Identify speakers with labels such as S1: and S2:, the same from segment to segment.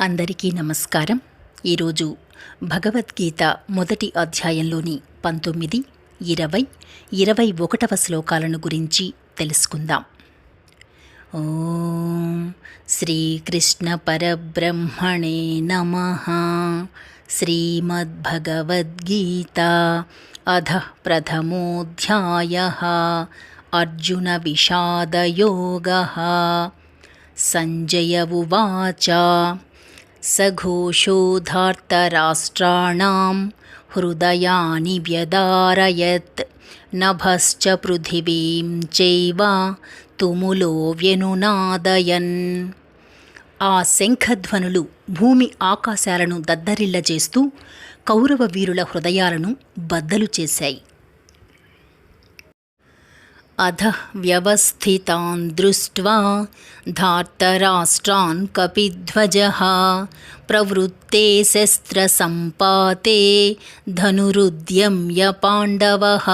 S1: అందరికీ నమస్కారం. ఈరోజు భగవద్గీత మొదటి అధ్యాయంలోని పంతొమ్మిది ఇరవై ఇరవై ఒకటవ శ్లోకాలను గురించి తెలుసుకుందాం. ఓం శ్రీకృష్ణ పరబ్రహ్మణే నమ. శ్రీమద్భగవద్గీత అధ ప్రథమోధ్యాయ. అర్జున విషాదయోగ. సంజయ ఉవాచ. सघोषोधार्तराष्ट्राणां हृदयानि व्यदारयत् नभश्च पृथिवीं चैव तुमुलो व्यनुनादयन् ఆ శంఖధ్వనులు భూమి ఆకాశాలను దద్దరిల్లజేస్తూ కౌరవ వీరుల హృదయాలను బద్దలు చేశాయి अधः व्यवस्थितान् दृष्ट्वा धार्तराष्ट्रान् कपिध्वजः। प्रवृत्ते शस्त्रसम्पाते धनुरुद्यम्य पाण्डवः।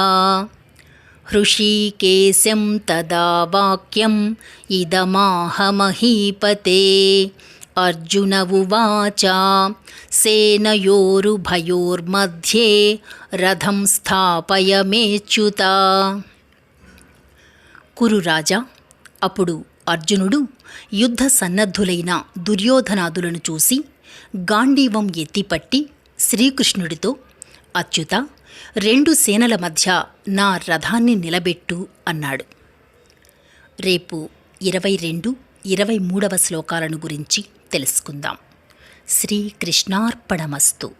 S1: हृषीकेशं तदा वाक्यम् इदमाहमहीपते। अर्जुन उवाच सेनयोरुभयोर्मध्ये रथं स्थापय मेच्युता। కురు రాజా అప్పుడు అర్జునుడు యుద్ధ సన్నద్ధులైన దుర్యోధనాదులను చూసి గాంధీవం ఎత్తిపట్టి శ్రీకృష్ణుడితో అచ్యుత రెండు సేనల మధ్య నా రథాన్ని నిలబెట్టు అన్నాడు. రేపు ఇరవై రెండు ఇరవై మూడవ శ్లోకాలను గురించి తెలుసుకుందాం. శ్రీకృష్ణార్పణమస్తు.